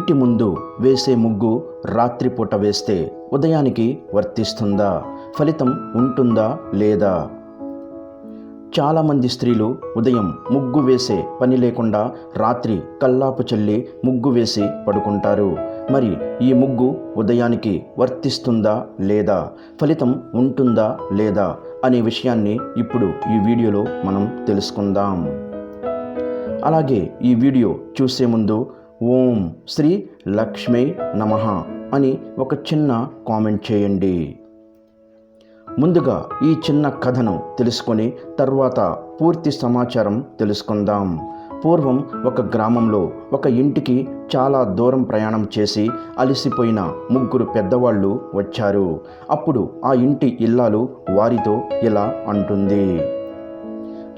ఇంటి ముందు వేసే ముగ్గు రాత్రిపూట వేస్తే ఉదయానికి వర్తిస్తుందా? ఫలితం ఉంటుందా లేదా? చాలామంది స్త్రీలు ఉదయం ముగ్గు వేసే పని లేకుండా రాత్రి కల్లాపు చల్లి ముగ్గు వేసి పడుకుంటారు. మరి ఈ ముగ్గు ఉదయానికి వర్తిస్తుందా లేదా? ఫలితం ఉంటుందా లేదా అనే విషయాన్ని ఇప్పుడు ఈ వీడియోలో మనం తెలుసుకుందాం. అలాగే ఈ వీడియో చూసే ముందు ఓం శ్రీ లక్ష్మీ నమః అని ఒక చిన్న కామెంట్ చేయండి. ముందుగా ఈ చిన్న కథను తెలుసుకొని తర్వాత పూర్తి సమాచారం తెలుసుకుందాం. పూర్వం ఒక గ్రామంలో ఒక ఇంటికి చాలా దూరం ప్రయాణం చేసి అలసిపోయిన ముగ్గురు పెద్దవాళ్ళు వచ్చారు. అప్పుడు ఆ ఇంటి ఇల్లాలు వారితో ఇలా అంటుంది.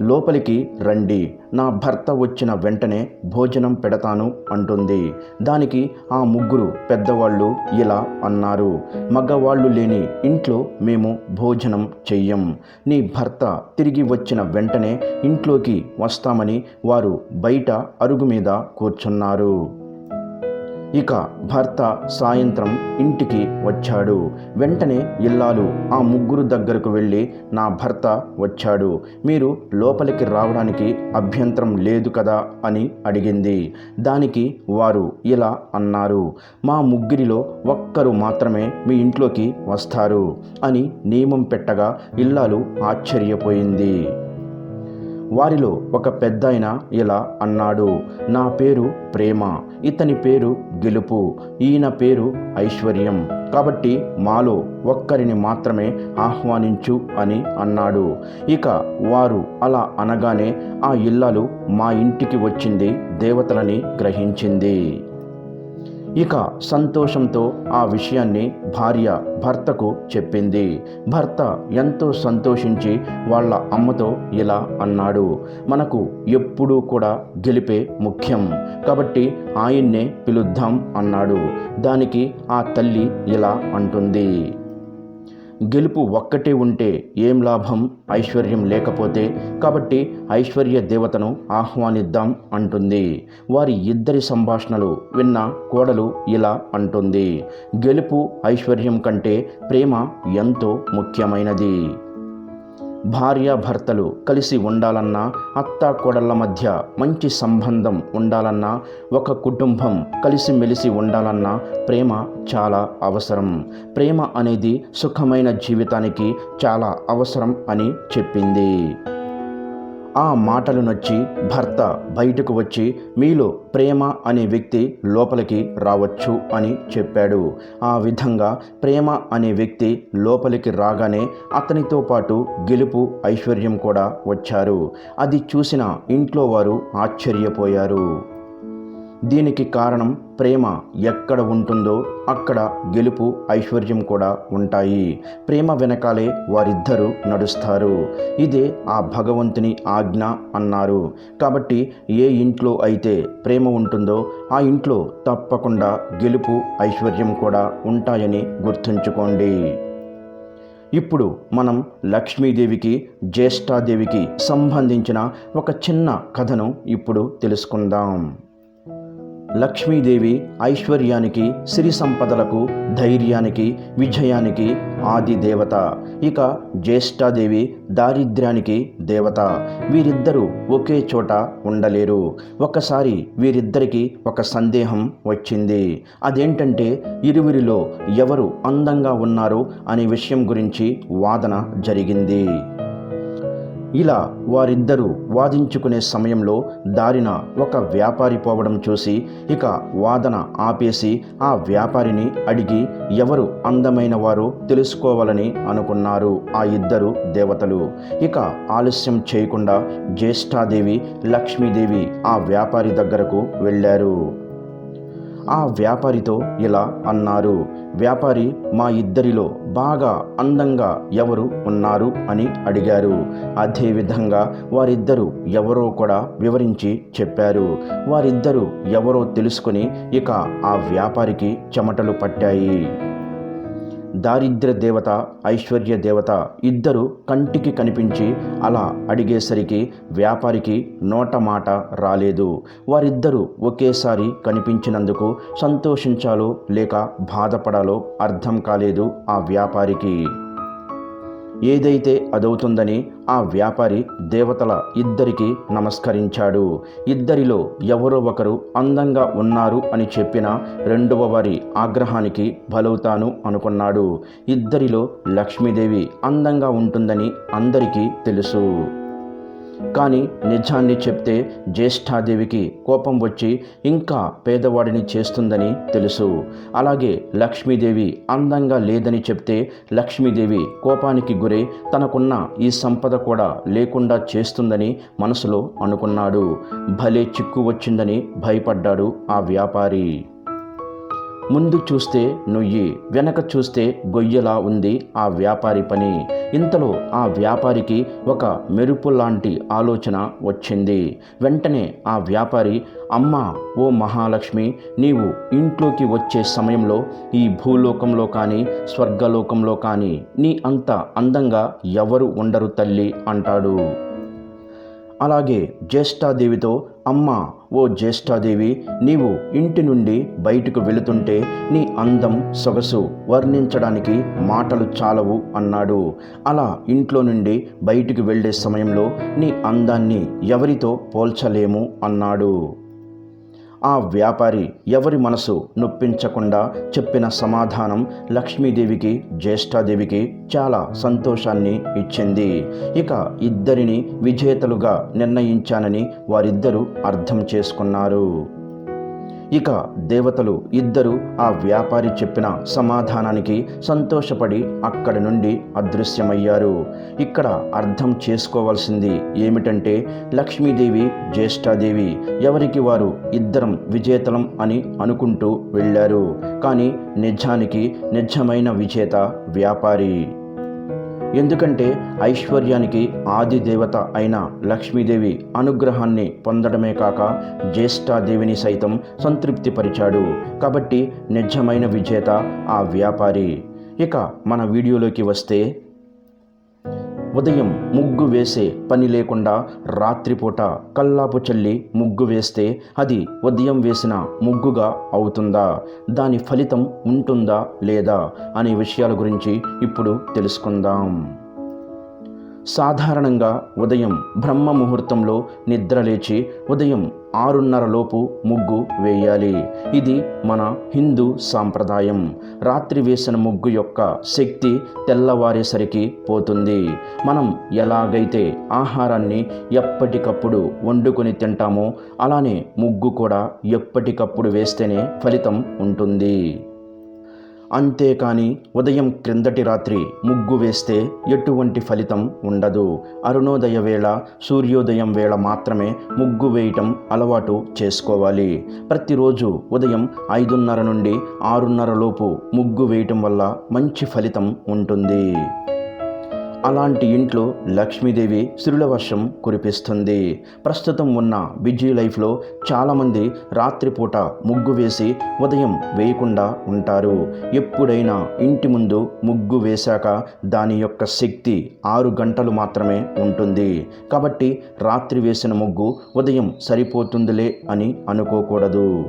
లోపలికి రండి. నా భర్త వచ్చిన వెంటనే భోజనం పెడతాను అంటుంది. దానికి ఆ ముగ్గురు పెద్దవాళ్ళు ఇలా అన్నారు. మగవాళ్ళు లేని ఇంట్లో మేము భోజనం చెయ్యం. నీ భర్త తిరిగి వచ్చిన వెంటనే ఇంట్లోకి వస్తామని వారు బయట అరుగు మీద కూర్చున్నారు. ఇక భర్త సాయంత్రం ఇంటికి వచ్చాడు. వెంటనే ఇల్లాలు ఆ ముగ్గురు దగ్గరకు వెళ్ళి నా భర్త వచ్చాడు. మీరు లోపలికి రావడానికి అభ్యంతరం లేదు కదా? అని అడిగింది. దానికి వారు ఇలా అన్నారు మా ముగ్గురిలో ఒక్కరు మాత్రమే మీ ఇంట్లోకి వస్తారు అని నియమం పెట్టగా ఇల్లాలు ఆశ్చర్యపోయింది. వారిలో ఒక పెద్దాయన ఇలా అన్నాడు నా పేరు ప్రేమ ఇతని పేరు గెలుపు ఈయన పేరు ఐశ్వర్యం. కాబట్టి మాలో ఒక్కరిని మాత్రమే ఆహ్వానించు అని అన్నాడు. ఇక వారు అలా అనగానే ఆ ఇల్లాలు మా ఇంటికి వచ్చింది దేవతలని గ్రహించింది. ఇక సంతోషంతో ఆ విషయాన్ని భార్య భర్తకు చెప్పింది. భర్త ఎంతో సంతోషించి వాళ్ళ అమ్మతో ఇలా అన్నాడు. మనకు ఎప్పుడూ కూడా గెలిపే ముఖ్యం. కాబట్టి ఆయన్నే పిలుద్దాం అన్నాడు. దానికి ఆ తల్లి ఇలా అంటుంది. గెలుపు ఒక్కటే ఉంటే ఏం లాభం? ఐశ్వర్యం లేకపోతే. కాబట్టి ఐశ్వర్య దేవతను ఆహ్వానిద్దాం అంటుంది. వారి ఇద్దరి సంభాషణలు విన్న కోడలు ఇలా అంటుంది. గెలుపు ఐశ్వర్యం కంటే ప్రేమ ఎంతో ముఖ్యమైనది. భార్యాభర్తలు కలిసి ఉండాలన్నా అత్త కోడళ్ళ మధ్య మంచి సంబంధం ఉండాలన్నా ఒక కుటుంబం కలిసిమెలిసి ఉండాలన్నా ప్రేమ చాలా అవసరం. ప్రేమ అనేది సుఖమైన జీవితానికి చాలా అవసరం అని చెప్పింది. ఆ మాటలు నచ్చి భర్త బయటకు వచ్చి మీలో ప్రేమ అనే వ్యక్తి లోపలికి రావచ్చు అని చెప్పాడు. ఆ విధంగా ప్రేమ అనే వ్యక్తి లోపలికి రాగానే అతనితో పాటు గెలుపు ఐశ్వర్యం కూడా వచ్చారు. అది చూసిన ఇంట్లో వారు ఆశ్చర్యపోయారు. దీనికి కారణం ప్రేమ ఎక్కడ ఉంటుందో అక్కడ గెలుపు ఐశ్వర్యం కూడా ఉంటాయి. ప్రేమ వెనకాలే వారిద్దరూ నడుస్తారు. ఇదే ఆ భగవంతుని ఆజ్ఞ అన్నారు. కాబట్టి ఏ ఇంట్లో అయితే ప్రేమ ఉంటుందో ఆ ఇంట్లో తప్పకుండా గెలుపు ఐశ్వర్యం కూడా ఉంటాయని గుర్తుంచుకోండి. ఇప్పుడు మనం లక్ష్మీదేవికి జ్యేష్ఠాదేవికి సంబంధించిన ఒక చిన్న కథను ఇప్పుడు తెలుసుకుందాం. లక్ష్మీదేవి ఐశ్వర్యానికి సిరి సంపదలకు ధైర్యానికి విజయానికి ఆది దేవత. ఇక జ్యేష్ఠాదేవి దారిద్ర్యానికి దేవత. వీరిద్దరూ ఒకే చోట ఉండలేరు. ఒకసారి వీరిద్దరికి ఒక సందేహం వచ్చింది. అదేంటంటే ఇరువురిలో ఎవరు అందంగా ఉన్నారు అనే విషయం గురించి వాదన జరిగింది. ఇలా వారిద్దరూ వాదించుకునే సమయంలో దారిన ఒక వ్యాపారి పోవడం చూసి ఇక వాదన ఆపేసి ఆ వ్యాపారిని అడిగి ఎవరు అందమైన వారో తెలుసుకోవాలని అనుకున్నారు ఆ ఇద్దరు దేవతలు? ఇక ఆలస్యం చేయకుండా జ్యేష్ఠాదేవి లక్ష్మీదేవి ఆ వ్యాపారి దగ్గరకు వెళ్ళారు. ఆ వ్యాపారితో ఇలా అన్నారు వ్యాపారి మా ఇద్దరిలో బాగా అందంగా ఎవరు ఉన్నారు? అని అడిగారు. అదేవిధంగా వారిద్దరూ ఎవరో కూడా వివరించి చెప్పారు. వారిద్దరూ ఎవరో తెలుసుకుని ఇక ఆ వ్యాపారికి చెమటలు పట్టాయి. దారిద్ర్య దేవత ఐశ్వర్య దేవత ఇద్దరు కంటికి కనిపించి అలా అడిగేసరికి వ్యాపారికి నోట మాట రాలేదు. వారిద్దరూ ఒకేసారి కనిపించినందుకు సంతోషించాలో లేక బాధపడాలో అర్థం కాలేదు ఆ వ్యాపారికి. ఏదైతే అదవుతుందని ఆ వ్యాపారి దేవతల ఇద్దరికి నమస్కరించాడు. ఇద్దరిలో ఎవరో ఒకరు అందంగా ఉన్నారు అని చెప్పిన రెండవ వారి ఆగ్రహానికి బలవుతాను అనుకున్నాడు. ఇద్దరిలో లక్ష్మీదేవి అందంగా ఉంటుందని అందరికీ తెలుసు. కానీ నిజాన్ని చెప్తే జ్యేష్ఠాదేవికి కోపం వచ్చి ఇంకా పేదవాడిని చేస్తుందని తెలుసు. అలాగే లక్ష్మీదేవి అందంగా లేదని చెప్తే లక్ష్మీదేవి కోపానికి గురై తనకున్న ఈ సంపద కూడా లేకుండా చేస్తుందని మనసులో అనుకున్నాడు. భలే చిక్కు వచ్చిందని భయపడ్డాడు ఆ వ్యాపారి. ముందు చూస్తే నొయ్యి వెనక చూస్తే గొయ్యలా ఉంది ఆ వ్యాపారి పని. ఇంతలో ఆ వ్యాపారికి ఒక మెరుపు లాంటి ఆలోచన వచ్చింది. వెంటనే ఆ వ్యాపారి అమ్మ ఓ మహాలక్ష్మి నీవు ఇంట్లోకి వచ్చే సమయంలో ఈ భూలోకంలో కానీ స్వర్గలోకంలో కానీ నీ అంత అందంగా ఎవరు ఉండరు తల్లి అంటాడు. అలాగే జ్యేష్ఠాదేవితో అమ్మ ఓ జ్యేష్ఠాదేవి నీవు ఇంటి నుండి బయటకు వెళుతుంటే నీ అందం సొగసు వర్ణించడానికి మాటలు చాలవు అన్నాడు. అలా ఇంట్లో నుండి బయటికి వెళ్ళే సమయంలో నీ అందాన్ని ఎవరితో పోల్చలేము అన్నాడు. ఆ వ్యాపారి ఎవరి మనసు నొప్పించకుండా చెప్పిన సమాధానం లక్ష్మీదేవికి జ్యేష్ఠాదేవికి చాలా సంతోషాన్ని ఇచ్చింది. ఇక ఇద్దరిని విజేతలుగా నిర్ణయించానని వారిద్దరూ అర్థం చేసుకున్నారు. ఇక దేవతలు ఇద్దరు ఆ వ్యాపారి చెప్పిన సమాధానానికి సంతోషపడి అక్కడి నుండి అదృశ్యమయ్యారు. ఇక్కడ అర్థం చేసుకోవాల్సింది ఏమిటంటే లక్ష్మీదేవి జ్యేష్ఠాదేవి ఎవరికి వారు ఇద్దరం విజేతలం అని అనుకుంటూ వెళ్ళారు. కానీ నిజానికి నిజమైన విజేత వ్యాపారి ఎందుకంటే ఐశ్వర్యానికి ఆది దేవత అయిన లక్ష్మీదేవి అనుగ్రహాన్ని పొందడమే కాక జ్యేష్ఠాదేవిని సైతం సంతృప్తిపరిచాడు. కాబట్టి నిజమైన విజేత ఆ వ్యాపారి. ఇక మన వీడియోలోకి వస్తే ఉదయం ముగ్గు వేసే పని లేకుండా రాత్రిపూట కల్లాపు చల్లి ముగ్గు వేస్తే అది ఉదయం వేసిన ముగ్గుగా అవుతుందా? దాని ఫలితం ఉంటుందా లేదా? అనే విషయాల గురించి ఇప్పుడు తెలుసుకుందాం. సాధారణంగా ఉదయం బ్రహ్మ ముహూర్తంలో నిద్రలేచి ఉదయం ఆరున్నర లోపు ముగ్గు వేయాలి. ఇది మన హిందూ సాంప్రదాయం. రాత్రి వేసిన ముగ్గు యొక్క శక్తి తెల్లవారేసరికి పోతుంది. మనం ఎలాగైతే ఆహారాన్ని ఎప్పటికప్పుడు వండుకొని తింటామో అలానే ముగ్గు కూడా ఎప్పటికప్పుడు వేస్తేనే ఫలితం ఉంటుంది. అంతేకాని ఉదయం క్రిందటి రాత్రి ముగ్గు వేస్తే ఎటువంటి ఫలితం ఉండదు. అరుణోదయ వేళ సూర్యోదయం వేళ మాత్రమే ముగ్గు వేయటం అలవాటు చేసుకోవాలి. ప్రతిరోజు ఉదయం ఐదున్నర నుండి ఆరున్నర లోపు ముగ్గు వేయటం వల్ల మంచి ఫలితం ఉంటుంది. అలాంటి ఇంట్లో లక్ష్మీదేవి సిరుల వర్షం కురిపిస్తుంది. ప్రస్తుతం ఉన్న బిజీ లైఫ్లో చాలామంది రాత్రిపూట ముగ్గు వేసి ఉదయం వేయకుండా ఉంటారు. ఎప్పుడైనా ఇంటి ముందు ముగ్గు వేశాక దాని యొక్క శక్తి ఆరు గంటలు మాత్రమే ఉంటుంది. కాబట్టి రాత్రి వేసిన ముగ్గు ఉదయం సరిపోతుందిలే అని అనుకోకూడదు.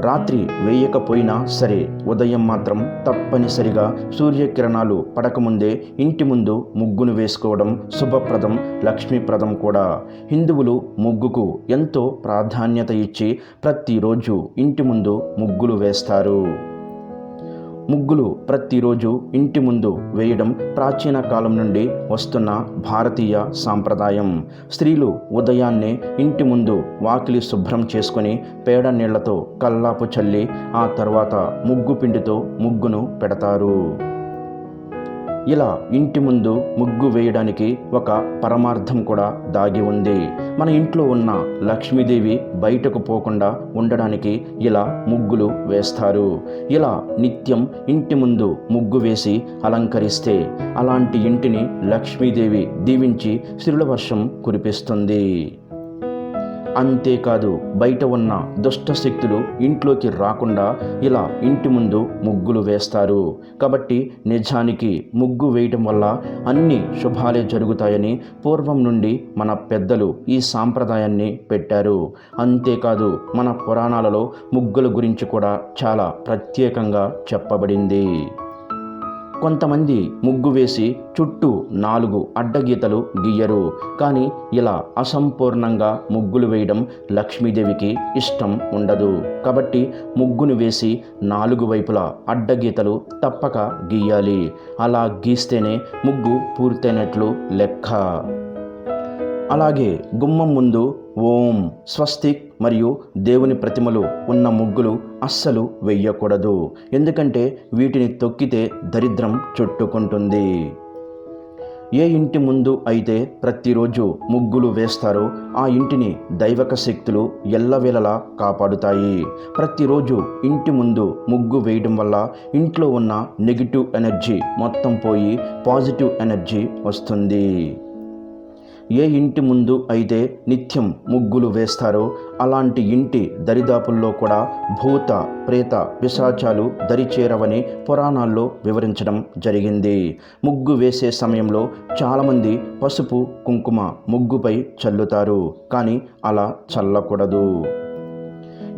రాత్రి వేయకపోయినా సరే ఉదయం మాత్రం తప్పనిసరిగా సూర్యకిరణాలు పడకముందే ఇంటి ముందు ముగ్గును వేసుకోవడం శుభప్రదం లక్ష్మీప్రదం కూడా. హిందువులు ముగ్గుకు ఎంతో ప్రాధాన్యత ఇచ్చి ప్రతిరోజు ఇంటి ముందు ముగ్గులు వేస్తారు. ముగ్గులు ప్రతిరోజు ఇంటి ముందు వేయడం ప్రాచీన కాలం నుండి వస్తున్న భారతీయ సాంప్రదాయం. స్త్రీలు ఉదయాన్నే ఇంటి ముందు వాకిలి శుభ్రం చేసుకుని పేడ నీళ్ళతో కల్లాపు చల్లి ఆ తర్వాత ముగ్గు పిండితో ముగ్గును పెడతారు. ఇలా ఇంటి ముందు ముగ్గు వేయడానికి ఒక పరమార్థం కూడా దాగి ఉంది. మన ఇంట్లో ఉన్న లక్ష్మీదేవి బయటకు పోకుండా ఉండడానికి ఇలా ముగ్గులు వేస్తారు. ఇలా నిత్యం ఇంటి ముందు ముగ్గు వేసి అలంకరిస్తే అలాంటి ఇంటిని లక్ష్మీదేవి దీవించి సిరుల వర్షం కురిపిస్తుంది. అంతేకాదు బయట ఉన్న దుష్ట శక్తులు ఇంట్లోకి రాకుండా ఇలా ఇంటి ముందు ముగ్గులు వేస్తారు. కాబట్టి నిజానికి ముగ్గు వేయటం వల్ల అన్ని శుభాలే జరుగుతాయని పూర్వం నుండి మన పెద్దలు ఈ సాంప్రదాయాన్ని పెట్టారు. అంతేకాదు మన పురాణాలలో ముగ్గుల గురించి కూడా చాలా ప్రత్యేకంగా చెప్పబడింది. కొంతమంది ముగ్గు వేసి చుట్టూ నాలుగు అడ్డగీతలు గీయరు. కానీ ఇలా అసంపూర్ణంగా ముగ్గులు వేయడం లక్ష్మీదేవికి ఇష్టం ఉండదు. కాబట్టి ముగ్గును వేసి నాలుగు వైపులా అడ్డగీతలు తప్పక గీయాలి. అలా గీస్తేనే ముగ్గు పూర్తయినట్లు లెక్క. అలాగే గుమ్మం ముందు ఓం స్వస్తిక్ మరియు దేవుని ప్రతిమలు ఉన్న ముగ్గులు అస్సలు వెయ్యకూడదు. ఎందుకంటే వీటిని తొక్కితే దరిద్రం చుట్టుకుంటుంది. ఏ ఇంటి ముందు అయితే ప్రతిరోజు ముగ్గులు వేస్తారో ఆ ఇంటిని దైవక శక్తులు ఎల్లవేళలా కాపాడుతాయి. ప్రతిరోజు ఇంటి ముందు ముగ్గు వేయడం వల్ల ఇంట్లో ఉన్న నెగిటివ్ ఎనర్జీ మొత్తం పోయి పాజిటివ్ ఎనర్జీ వస్తుంది. ఏ ఇంటి ముందు అయితే నిత్యం ముగ్గులు వేస్తారో అలాంటి ఇంటి దరిదాపుల్లో కూడా భూత ప్రేత పిశాచాలు దరిచేరవని పురాణాల్లో వివరించడం జరిగింది. ముగ్గు వేసే సమయంలో చాలామంది పసుపు కుంకుమ ముగ్గుపై చల్లుతారు కానీ అలా చల్లకూడదు.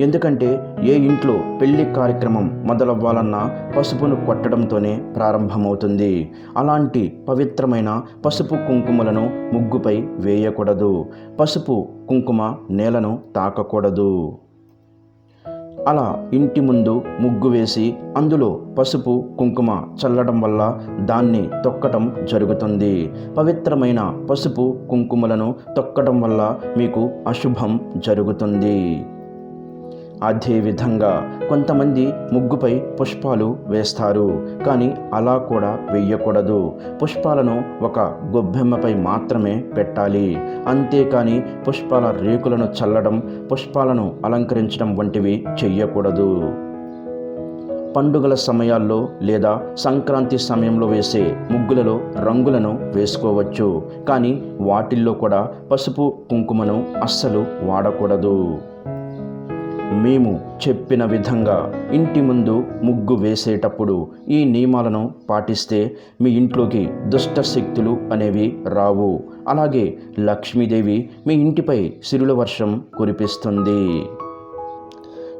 ఎందుకంటే ఏ ఇంట్లో పెళ్ళి కార్యక్రమం మొదలవ్వాలన్నా పసుపును కొట్టడంతోనే ప్రారంభమవుతుంది. అలాంటి పవిత్రమైన పసుపు కుంకుమలను ముగ్గుపై వేయకూడదు. పసుపు కుంకుమ నేలను తాకకూడదు. అలా ఇంటి ముందు ముగ్గు వేసి అందులో పసుపు కుంకుమ చల్లడం వల్ల దాన్ని తొక్కటం జరుగుతుంది. పవిత్రమైన పసుపు కుంకుమలను తొక్కడం వల్ల మీకు అశుభం జరుగుతుంది. అదేవిధంగా కొంతమంది ముగ్గుపై పుష్పాలు వేస్తారు. కానీ అలా కూడా వెయ్యకూడదు పుష్పాలను ఒక గొబ్బెమ్మపై మాత్రమే పెట్టాలి. అంతేకాని పుష్పాల రేకులను చల్లడం పుష్పాలను అలంకరించడం వంటివి చెయ్యకూడదు. పండుగల సమయాల్లో లేదా సంక్రాంతి సమయంలో వేసే ముగ్గులలో రంగులను వేసుకోవచ్చు. కానీ వాటిల్లో కూడా పసుపు కుంకుమను అస్సలు వాడకూడదు. మేము చెప్పిన విధంగా ఇంటి ముందు ముగ్గు వేసేటప్పుడు ఈ నియమాలను పాటిస్తే మీ ఇంట్లోకి దుష్ట శక్తులు అనేవి రావు. అలాగే లక్ష్మీదేవి మీ ఇంటిపై సిరుల వర్షం కురిపిస్తుంది.